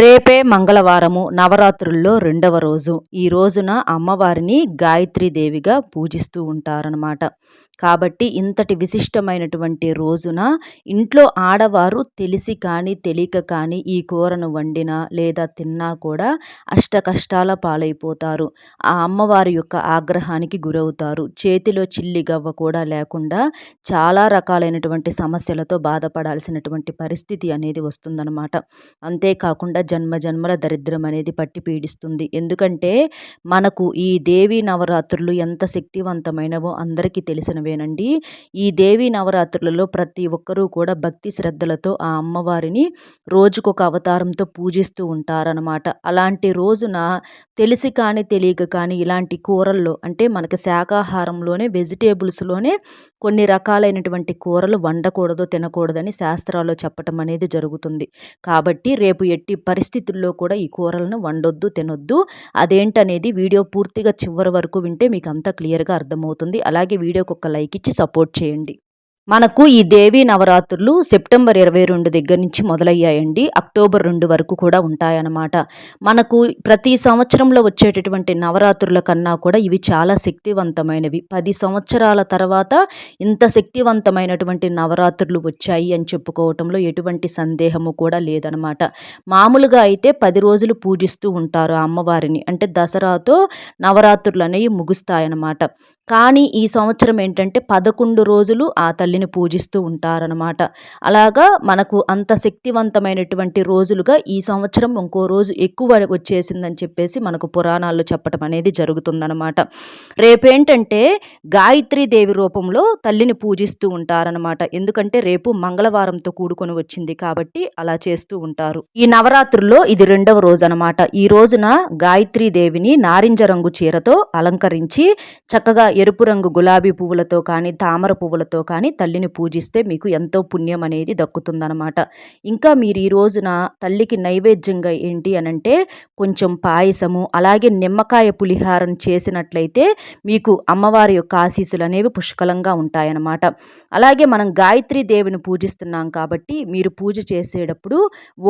రేపే మంగళవారము నవరాత్రుల్లో రెండవ రోజు. ఈ రోజున అమ్మవారిని దేవిగా పూజిస్తూ ఉంటారనమాట కాబట్టి ఇంతటి విశిష్టమైనటువంటి రోజున ఇంట్లో ఆడవారు తెలిసి కానీ తెలియక కానీ ఈ కూరను వండినా లేదా తిన్నా కూడా అష్ట కష్టాల పాలైపోతారు. ఆ అమ్మవారి యొక్క ఆగ్రహానికి గురవుతారు. చేతిలో చిల్లి గవ్వ కూడా లేకుండా చాలా రకాలైనటువంటి సమస్యలతో బాధపడాల్సినటువంటి పరిస్థితి అనేది వస్తుందన్నమాట. అంతేకాకుండా జన్మ జన్మల దరిద్రం అనేది పట్టి పీడిస్తుంది. ఎందుకంటే మనకు ఈ దేవీ నవరాత్రులు ఎంత శక్తివంతమైనవో అందరికీ తెలిసినవి మాత్రమేనండి ఈ దేవి నవరాత్రులలో ప్రతి ఒక్కరూ కూడా భక్తి శ్రద్ధలతో ఆ అమ్మవారిని రోజుకొక అవతారంతో పూజిస్తూ ఉంటారనమాట అలాంటి రోజున తెలిసి కానీ తెలియక కానీ ఇలాంటి కూరల్లో అంటే మనకి శాకాహారంలోనే వెజిటేబుల్స్లోనే కొన్ని రకాలైనటువంటి కూరలు వండకూడదు తినకూడదని శాస్త్రాల్లో చెప్పటం అనేది జరుగుతుంది. కాబట్టి రేపు ఎట్టి పరిస్థితుల్లో కూడా ఈ కూరలను వండొద్దు తినొద్దు. అదేంటనేది వీడియో పూర్తిగా చివరి వరకు వింటే మీకు అంతా క్లియర్గా అర్థమవుతుంది. అలాగే వీడియోకి ఒక లైక్ ఇచ్చి సపోర్ట్ చేయండి. మనకు ఈ దేవీ నవరాత్రులు సెప్టెంబర్ ఇరవై రెండు దగ్గర నుంచి మొదలయ్యాయండి. అక్టోబర్ రెండు వరకు కూడా ఉంటాయన్నమాట. మనకు ప్రతి సంవత్సరంలో వచ్చేటటువంటి నవరాత్రుల కన్నా కూడా ఇవి చాలా శక్తివంతమైనవి. పది సంవత్సరాల తర్వాత ఇంత శక్తివంతమైనటువంటి నవరాత్రులు వచ్చాయి అని చెప్పుకోవటంలో ఎటువంటి సందేహము కూడా లేదనమాట మామూలుగా అయితే పది రోజులు పూజిస్తూ ఉంటారు ఆ అమ్మవారిని. అంటే దసరాతో నవరాత్రులు అనేవి ముగుస్తాయన్నమాట. కానీ ఈ సంవత్సరం ఏంటంటే పదకొండు రోజులు ఆ తల్లిని పూజిస్తూ ఉంటారనమాట అలాగా మనకు అంత శక్తివంతమైనటువంటి రోజులుగా ఈ సంవత్సరం ఇంకో రోజు ఎక్కువ వచ్చేసిందని చెప్పేసి మనకు పురాణాల్లో చెప్పడం అనేది జరుగుతుందనమాట రేపేంటంటే గాయత్రి దేవి రూపంలో తల్లిని పూజిస్తూ ఉంటారనమాట ఎందుకంటే రేపు మంగళవారంతో కూడుకొని వచ్చింది కాబట్టి అలా చేస్తూ ఉంటారు. ఈ నవరాత్రుల్లో ఇది రెండవ రోజు అనమాట ఈ రోజున గాయత్రి దేవిని నారింజ రంగు చీరతో అలంకరించి చక్కగా ఎరుపు రంగు గులాబీ పువ్వులతో కానీ తామర పువ్వులతో కానీ తల్లిని పూజిస్తే మీకు ఎంతో పుణ్యం అనేది దక్కుతుందనమాట ఇంకా మీరు ఈ రోజున తల్లికి నైవేద్యంగా ఏంటి అనంటే కొంచెం పాయసము అలాగే నిమ్మకాయ పులిహారం చేసినట్లయితే మీకు అమ్మవారి యొక్క ఆశీస్సులు అనేవి పుష్కలంగా ఉంటాయన్నమాట. అలాగే మనం గాయత్రి దేవిని పూజిస్తున్నాం కాబట్టి మీరు పూజ చేసేటప్పుడు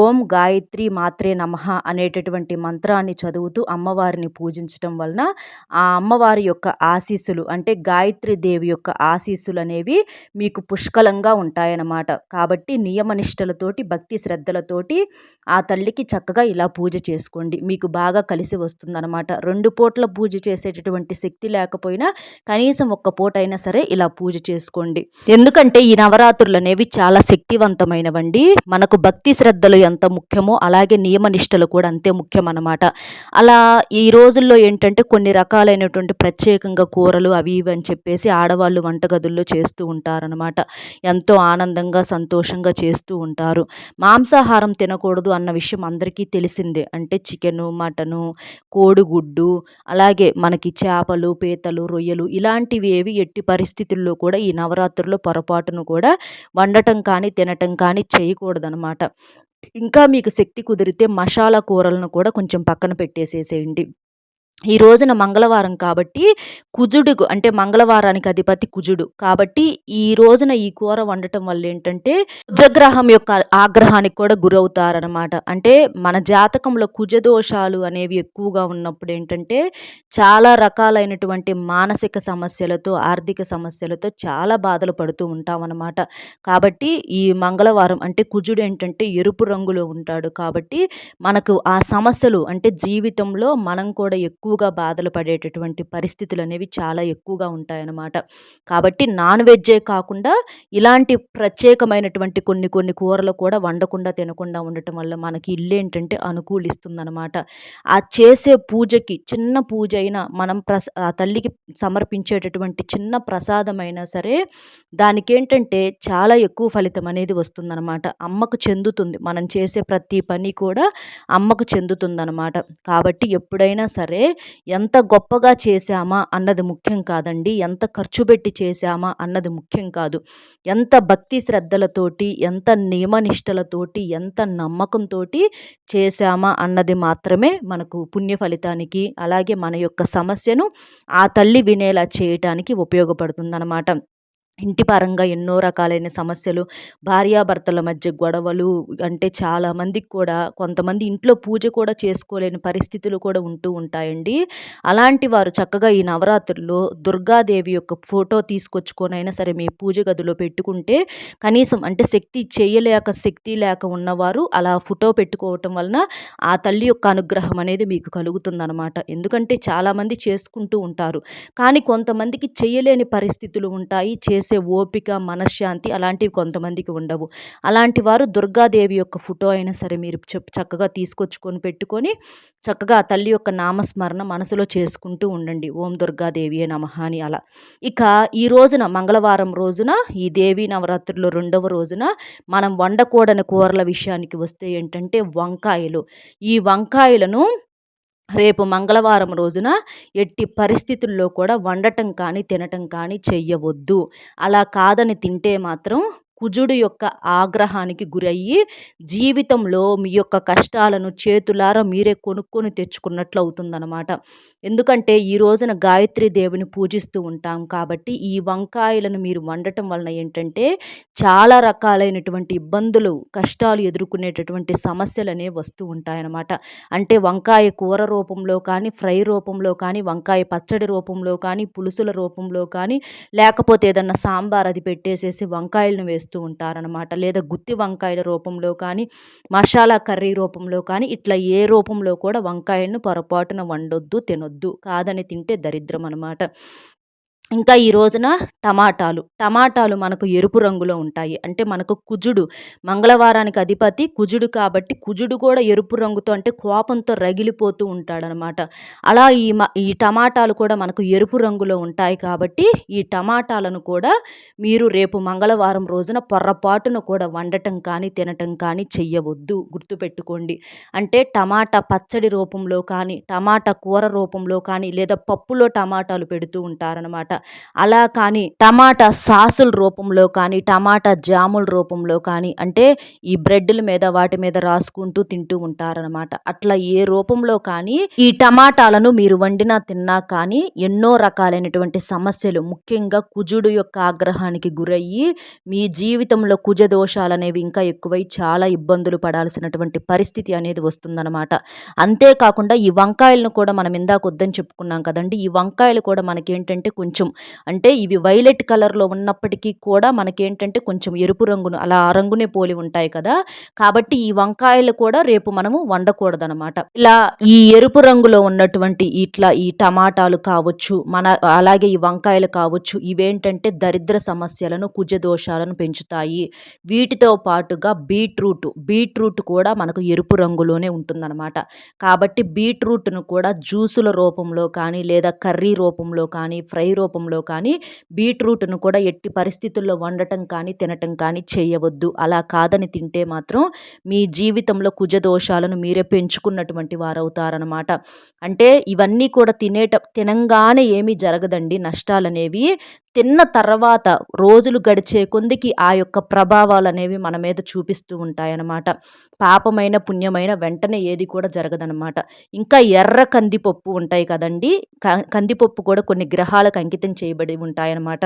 ఓం గాయత్రి మాత్రే నమ అనేటటువంటి మంత్రాన్ని చదువుతూ అమ్మవారిని పూజించడం వలన ఆ అమ్మవారి యొక్క ఆశీస్సులు ఆశీస్సులు అంటే గాయత్రి దేవి యొక్క ఆశీస్సులు అనేవి మీకు పుష్కలంగా ఉంటాయన్నమాట. కాబట్టి నియమనిష్టలతోటి భక్తి శ్రద్ధలతోటి ఆ తల్లికి చక్కగా ఇలా పూజ చేసుకోండి. మీకు బాగా కలిసి వస్తుందన్నమాట. రెండు పూట్ల పూజ చేసేటటువంటి శక్తి లేకపోయినా కనీసం ఒక్క పూట అయినా సరే ఇలా పూజ చేసుకోండి. ఎందుకంటే ఈ నవరాత్రులు అనేవి చాలా శక్తివంతమైనవండి. మనకు భక్తి శ్రద్ధలు ఎంత ముఖ్యమో అలాగే నియమనిష్టలు కూడా అంతే ముఖ్యం అన్నమాట అలా ఈ రోజుల్లో ఏంటంటే కొన్ని రకాలైనటువంటి ప్రత్యేకంగా కూరలు అవి ఇవి అని చెప్పేసి ఆడవాళ్ళు వంటగదుల్లో చేస్తూ ఉంటారు ఉంటారనమాట ఎంతో ఆనందంగా సంతోషంగా చేస్తూ ఉంటారు. మాంసాహారం తినకూడదు అన్న విషయం అందరికీ తెలిసిందే. అంటే చికెను మటను కోడిగుడ్డు అలాగే మనకి చేపలు పీతలు రొయ్యలు ఇలాంటివి ఏవి ఎట్టి పరిస్థితుల్లో కూడా ఈ నవరాత్రుల్లో పొరపాటును కూడా వండటం కానీ తినటం కానీ చేయకూడదనమాట ఇంకా మీకు శక్తి కుదిరితే మసాలా కూరలను కూడా కొంచెం పక్కన పెట్టేసేసేయండి. ఈ రోజున మంగళవారం కాబట్టి కుజుడు అంటే మంగళవారానికి అధిపతి కుజుడు. కాబట్టి ఈ రోజున ఈ కూర వండటం వల్ల ఏంటంటే కుజగ్రహం యొక్క ఆగ్రహానికి కూడా గురవుతారనమాట అంటే మన జాతకంలో కుజదోషాలు అనేవి ఎక్కువగా ఉన్నప్పుడు ఏంటంటే చాలా రకాలైనటువంటి మానసిక సమస్యలతో ఆర్థిక సమస్యలతో చాలా బాధలు పడుతూ ఉంటామన్నమాట. కాబట్టి ఈ మంగళవారం అంటే కుజుడు ఏంటంటే ఎరుపు రంగులో ఉంటాడు. కాబట్టి మనకు ఆ సమస్యలు అంటే జీవితంలో మనం కూడా ఎక్కువ ఎక్కువగా బాధలు పడేటటువంటి పరిస్థితులు అనేవి చాలా ఎక్కువగా ఉంటాయన్నమాట. కాబట్టి నాన్ వెజ్జే కాకుండా ఇలాంటి ప్రత్యేకమైనటువంటి కొన్ని కొన్ని కూరలు కూడా వండకుండా తినకుండా ఉండటం వల్ల మనకి ఇల్లు ఏంటంటే అనుకూలిస్తుందన్నమాట. ఆ చేసే పూజకి చిన్న పూజ అయినా మనం ప్రస ఆ తల్లికి సమర్పించేటటువంటి చిన్న ప్రసాదమైనా సరే దానికి ఏంటంటే చాలా ఎక్కువ ఫలితం అనేది వస్తుందన్నమాట. అమ్మకు చెందుతుంది. మనం చేసే ప్రతి పని కూడా అమ్మకు చెందుతుందన్నమాట. కాబట్టి ఎప్పుడైనా సరే ఎంత గొప్పగా చేశామా అన్నది ముఖ్యం కాదండి. ఎంత ఖర్చు పెట్టి చేశామా అన్నది ముఖ్యం కాదు. ఎంత భక్తి శ్రద్ధలతోటి ఎంత నియమనిష్టలతోటి ఎంత నమ్మకంతో చేశామా అన్నది మాత్రమే మనకు పుణ్య ఫలితానికి అలాగే మన యొక్క సమస్యను ఆ తల్లి వినేలా చేయటానికి ఉపయోగపడుతుందన్నమాట. ఇంటి పరంగా ఎన్నో రకాలైన సమస్యలు భార్యాభర్తల మధ్య గొడవలు అంటే చాలామందికి కూడా కొంతమంది ఇంట్లో పూజ కూడా చేసుకోలేని పరిస్థితులు కూడా ఉంటూ ఉంటాయండి. అలాంటి వారు చక్కగా ఈ నవరాత్రుల్లో దుర్గాదేవి యొక్క ఫోటో తీసుకొచ్చుకొనైనా సరే మీ పూజ గదిలో పెట్టుకుంటే కనీసం అంటే శక్తి చేయలేక శక్తి లేక ఉన్నవారు అలా ఫోటో పెట్టుకోవటం వలన ఆ తల్లి యొక్క అనుగ్రహం అనేది మీకు కలుగుతుందనమాట ఎందుకంటే చాలామంది చేసుకుంటూ ఉంటారు. కానీ కొంతమందికి చేయలేని పరిస్థితులు ఉంటాయి చేసి చేసే ఓపిక మనశ్శాంతి అలాంటివి కొంతమందికి ఉండవు. అలాంటి వారు దుర్గాదేవి యొక్క ఫోటో అయినా సరే మీరు చక్కగా తీసుకొచ్చుకొని పెట్టుకొని చక్కగా ఆ తల్లి యొక్క నామస్మరణ మనసులో చేసుకుంటూ ఉండండి. ఓం దుర్గాదేవి నమ అని అలా. ఇక ఈ రోజున మంగళవారం రోజున ఈ దేవి నవరాత్రిలో రెండవ రోజున మనం వండకూడని కూరల విషయానికి వస్తే ఏంటంటే వంకాయలు. ఈ వంకాయలను రేపు మంగళవారం రోజున ఎట్టి పరిస్థితుల్లో కూడా వండటం కానీ తినటం కానీ చెయ్యవద్దు. అలా కాదని తింటే మాత్రం కుజుడు యొక్క ఆగ్రహానికి గురయ్యి జీవితంలో మీ యొక్క కష్టాలను చేతులారా మీరే కొనుక్కొని తెచ్చుకున్నట్లు అవుతుందన్నమాట ఎందుకంటే ఈ రోజున గాయత్రి దేవుని పూజిస్తూ ఉంటాం కాబట్టి ఈ వంకాయలను మీరు వండటం వలన ఏంటంటే చాలా రకాలైనటువంటి ఇబ్బందులు కష్టాలు ఎదుర్కొనేటటువంటి సమస్యలు అనేవి వస్తూ ఉంటాయన్నమాట. అంటే వంకాయ కూర రూపంలో కానీ ఫ్రై రూపంలో కానీ వంకాయ పచ్చడి రూపంలో కానీ పులుసుల రూపంలో కానీ లేకపోతే ఏదన్నా సాంబార్ అది పెట్టేసేసి వంకాయలను వేస్తూ చేస్తూ ఉంటారనమాట లేదా గుత్తి వంకాయల రూపంలో కానీ మసాలా కర్రీ రూపంలో కానీ ఇట్లా ఏ రూపంలో కూడా వంకాయలను పొరపాటున వండొద్దు తినొద్దు కాదని తింటే దరిద్రం అనమాట ఇంకా ఈ రోజున టమాటాలు. టమాటాలు మనకు ఎరుపు రంగులో ఉంటాయి. అంటే మనకు కుజుడు మంగళవారానికి అధిపతి కుజుడు కాబట్టి కుజుడు కూడా ఎరుపు రంగుతో అంటే కోపంతో రగిలిపోతూ ఉంటాడనమాట. అలా ఈ ఈ టమాటాలు కూడా మనకు ఎరుపు రంగులో ఉంటాయి కాబట్టి ఈ టమాటాలను కూడా మీరు రేపు మంగళవారం రోజున పొర్రపాటున కూడా వండటం కానీ తినటం కానీ చెయ్యవద్దు. గుర్తుపెట్టుకోండి. అంటే టమాటా పచ్చడి రూపంలో కానీ టమాటా కూర రూపంలో కానీ లేదా పప్పులో టమాటాలు పెడుతూ ఉంటారనమాట. అలా కానీ టమాటా సాసుల రూపంలో కానీ టమాటా జాముల రూపంలో కానీ అంటే ఈ బ్రెడ్ల మీద వాటి మీద రాసుకుంటూ తింటూ ఉంటారనమాట అట్లా ఏ రూపంలో కానీ ఈ టమాటాలను మీరు వండినా తిన్నా కానీ ఎన్నో రకాలైనటువంటి సమస్యలు ముఖ్యంగా కుజుడు యొక్క ఆగ్రహానికి గురయ్యి మీ జీవితంలో కుజ దోషాలు అనేవి ఇంకా ఎక్కువై చాలా ఇబ్బందులు పడాల్సినటువంటి పరిస్థితి అనేది వస్తుందన్నమాట. అంతేకాకుండా ఈ వంకాయలను కూడా మనం ఇందాక వద్దని చెప్పుకున్నాం కదండి ఈ వంకాయలు కూడా మనకేంటంటే కొంచెం అంటే ఇవి వైలెట్ కలర్లో ఉన్నప్పటికీ కూడా మనకేంటంటే కొంచెం ఎరుపు రంగును అలా ఆ రంగునే పోలి ఉంటాయి కదా. కాబట్టి ఈ వంకాయలు కూడా రేపు మనము వండకూడదనమాట ఇలా ఈ ఎరుపు రంగులో ఉన్నటువంటి ఇట్లా ఈ టమాటాలు కావచ్చు మన అలాగే ఈ వంకాయలు కావచ్చు ఇవేంటంటే దరిద్ర సమస్యలను కుజ దోషాలను పెంచుతాయి. వీటితో పాటుగా బీట్రూట్ బీట్రూట్ కూడా మనకు ఎరుపు రంగులోనే ఉంటుందన్నమాట. కాబట్టి బీట్రూట్ను కూడా జ్యూసుల రూపంలో కానీ లేదా కర్రీ రూపంలో కానీ ఫ్రై రూపంలో రూపంలో కానీ బీట్రూట్ను కూడా ఎట్టి పరిస్థితుల్లో వండటం కానీ తినటం కానీ చేయవద్దు. అలా కాదని తింటే మాత్రం మీ జీవితంలో కుజ దోషాలను మీరే పెంచుకున్నటువంటి వారవుతారనమాట అంటే ఇవన్నీ కూడా తినేట తినంగానే ఏమీ జరగదండి. నష్టాలనేవి తిన్న తర్వాత రోజులు గడిచే కొందికి ఆ యొక్క ప్రభావాలు అనేవి మన మీద చూపిస్తూ ఉంటాయన్నమాట. పాపమైన పుణ్యమైన వెంటనే ఏది కూడా జరగదనమాట ఇంకా ఎర్ర కందిపప్పు ఉంటాయి కదండి. కందిపప్పు కూడా కొన్ని గ్రహాలకు అంకితం చేయబడి ఉంటాయన్నమాట.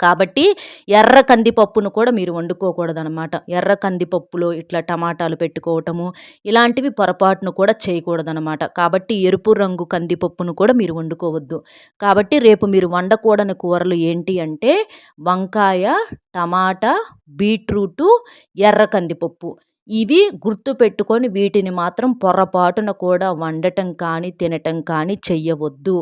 కాబట్టి ఎర్ర కందిపప్పును కూడా మీరు వండుకోకూడదనమాట ఎర్ర కందిపప్పులో ఇట్లా టమాటాలు పెట్టుకోవటము ఇలాంటివి పొరపాటును కూడా చేయకూడదనమాట కాబట్టి ఎరుపు రంగు కందిపప్పును కూడా మీరు వండుకోవద్దు. కాబట్టి రేపు మీరు వండకూడని కూరలు ఏంటి అంటే వంకాయ టమాటా బీట్రూటు ఎర్ర కందిపప్పు. ఇవి గుర్తు పెట్టుకొని వీటిని మాత్రం పొరపాటున కూడా వండటం కానీ తినటం కానీ చెయ్యవద్దు.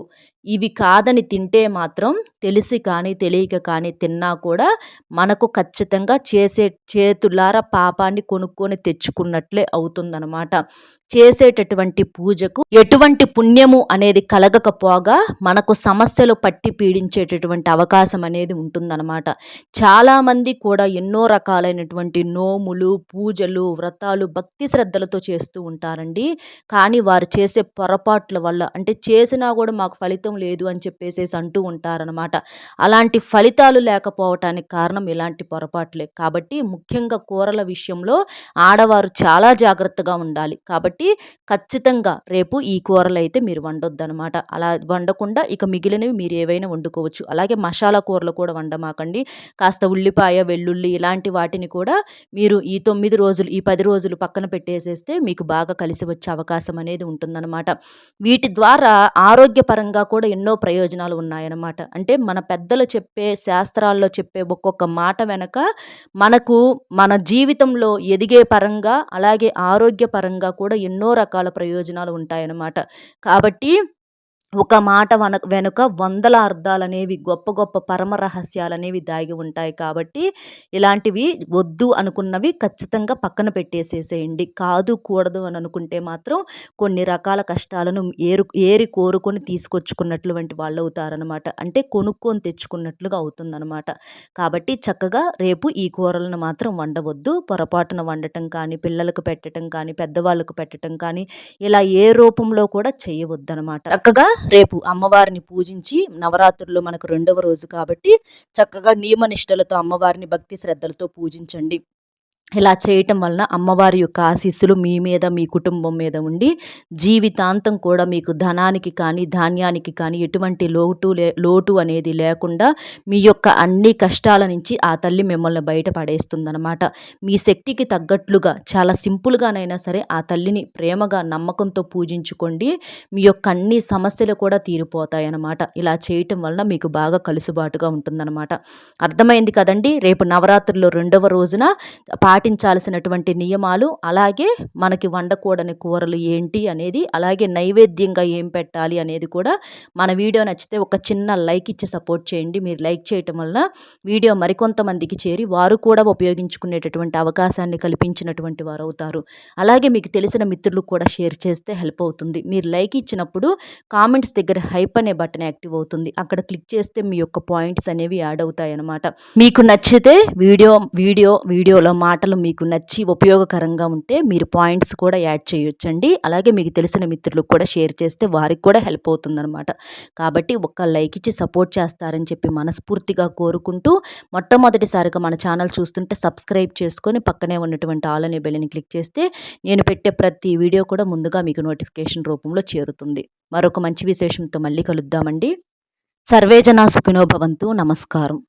ఇవి కాదని తింటే మాత్రం తెలిసి కానీ తెలియక కానీ తిన్నా కూడా మనకు ఖచ్చితంగా చేసే చేతులారా పాపాన్ని కొనుక్కొని తెచ్చుకున్నట్లే అవుతుందన్నమాట. చేసేటటువంటి పూజకు ఎటువంటి పుణ్యము అనేది కలగకపోగా మనకు సమస్యలు పట్టి పీడించేటటువంటి అవకాశం అనేది ఉంటుందన్నమాట. చాలామంది కూడా ఎన్నో రకాలైనటువంటి నోములు పూజలు వ్రతాలు భక్తి శ్రద్ధలతో చేస్తూ ఉంటారండి. కానీ వారు చేసే పొరపాట్ల వల్ల అంటే చేసినా కూడా మాకు ఫలితం ఫలితం లేదు అని చెప్పేసేసి అంటూ ఉంటారనమాట అలాంటి ఫలితాలు లేకపోవటానికి కారణం ఇలాంటి పొరపాట్లే. కాబట్టి ముఖ్యంగా కూరల విషయంలో ఆడవారు చాలా జాగ్రత్తగా ఉండాలి. కాబట్టి ఖచ్చితంగా రేపు ఈ కూరలు అయితే మీరు వండొద్దనమాట అలా వండకుండా ఇక మిగిలినవి మీరు ఏవైనా వండుకోవచ్చు. అలాగే మసాలా కూరలు కూడా వండమాకండి. కాస్త ఉల్లిపాయ వెల్లుల్లి ఇలాంటి వాటిని కూడా మీరు ఈ తొమ్మిది రోజులు ఈ పది రోజులు పక్కన పెట్టేసేస్తే మీకు బాగా కలిసి వచ్చే అవకాశం అనేది ఉంటుందన్నమాట. వీటి ద్వారా ఆరోగ్యపరంగా కూడా ఎన్నో ప్రయోజనాలు ఉన్నాయన్నమాట. అంటే మన పెద్దలు చెప్పే శాస్త్రాల్లో చెప్పే ఒక్కొక్క మాట వెనక మనకు మన జీవితంలో ఎదిగే పరంగా అలాగే ఆరోగ్యపరంగా కూడా ఎన్నో రకాల ప్రయోజనాలు ఉంటాయన్నమాట. కాబట్టి ఒక మాట వన వెనుక వందల అర్థాలనేవి గొప్ప గొప్ప పరమ రహస్యాలనేవి దాగి ఉంటాయి కాబట్టి ఇలాంటివి వద్దు అనుకున్నవి ఖచ్చితంగా పక్కన పెట్టేసేసేయండి. కాదు కూడదు అని అనుకుంటే మాత్రం కొన్ని రకాల కష్టాలను ఏరు ఏరి కోరుకొని తీసుకొచ్చుకున్నటువంటి వాళ్ళు అవుతారనమాట అంటే కొనుక్కొని తెచ్చుకున్నట్లుగా అవుతుందనమాట కాబట్టి చక్కగా రేపు ఈ కూరలను మాత్రం వండవద్దు. పొరపాటున వండటం కానీ పిల్లలకు పెట్టడం కానీ పెద్దవాళ్ళకు పెట్టడం కానీ ఇలా ఏ రూపంలో కూడా చేయవద్దనమాట చక్కగా రేపు అమ్మవారిని పూజించి నవరాత్రుల్లో మనకు రెండవ రోజు కాబట్టి చక్కగా నియమనిష్టలతో అమ్మవారిని భక్తి శ్రద్ధలతో పూజించండి. ఇలా చేయటం వలన అమ్మవారి యొక్క ఆశీస్సులు మీ మీద మీ కుటుంబం మీద ఉండి జీవితాంతం కూడా మీకు ధనానికి కానీ ధాన్యానికి కానీ ఎటువంటి లోటు లే లోటు అనేది లేకుండా మీ యొక్క అన్ని కష్టాల నుంచి ఆ తల్లి మిమ్మల్ని బయట పడేస్తుందనమాట మీ శక్తికి తగ్గట్లుగా చాలా సింపుల్గానైనా సరే ఆ తల్లిని ప్రేమగా నమ్మకంతో పూజించుకోండి. మీ యొక్క అన్ని సమస్యలు కూడా తీరిపోతాయి అన్నమాట ఇలా చేయటం వలన మీకు బాగా కలుసుబాటుగా ఉంటుందన్నమాట. అర్థమైంది కదండి? రేపు నవరాత్రుల్లో రెండవ రోజున పాటించాల్సినటువంటి నియమాలు అలాగే మనకి వండకూడని కూరలు ఏంటి అనేది అలాగే నైవేద్యంగా ఏం పెట్టాలి అనేది కూడా మన వీడియో నచ్చితే ఒక చిన్న లైక్ ఇచ్చి సపోర్ట్ చేయండి. మీరు లైక్ చేయటం వలన వీడియో మరికొంతమందికి చేరి వారు కూడా ఉపయోగించుకునేటటువంటి అవకాశాన్ని కల్పించినటువంటి వారు అవుతారు అలాగే మీకు తెలిసిన మిత్రులకు కూడా షేర్ చేస్తే హెల్ప్ అవుతుంది. మీరు లైక్ ఇచ్చినప్పుడు కామెంట్స్ దగ్గర హైప్ అనే బటన్ యాక్టివ్ అవుతుంది. అక్కడ క్లిక్ చేస్తే మీ యొక్క పాయింట్స్ అనేవి యాడ్ అవుతాయి అన్నమాట మీకు నచ్చితే వీడియో వీడియో వీడియోలో మాట మాటలు మీకు నచ్చి ఉపయోగకరంగా ఉంటే మీరు పాయింట్స్ కూడా యాడ్ చేయొచ్చండి. అలాగే మీకు తెలిసిన మిత్రులకు కూడా షేర్ చేస్తే వారికి కూడా హెల్ప్ అవుతుందన్నమాట. కాబట్టి ఒక్క లైక్ ఇచ్చి సపోర్ట్ చేస్తారని చెప్పి మనస్ఫూర్తిగా కోరుకుంటూ మొట్టమొదటిసారిగా మన ఛానల్ చూస్తుంటే సబ్స్క్రైబ్ చేసుకొని పక్కనే ఉన్నటువంటి ఆల్ అనే బెల్ని క్లిక్ చేస్తే నేను పెట్టే ప్రతి వీడియో కూడా ముందుగా మీకు నోటిఫికేషన్ రూపంలో చేరుతుంది. మరొక మంచి విశేషంతో మళ్ళీ కలుద్దామండి. సర్వేజనా సుఖినోభవంతు నమస్కారం.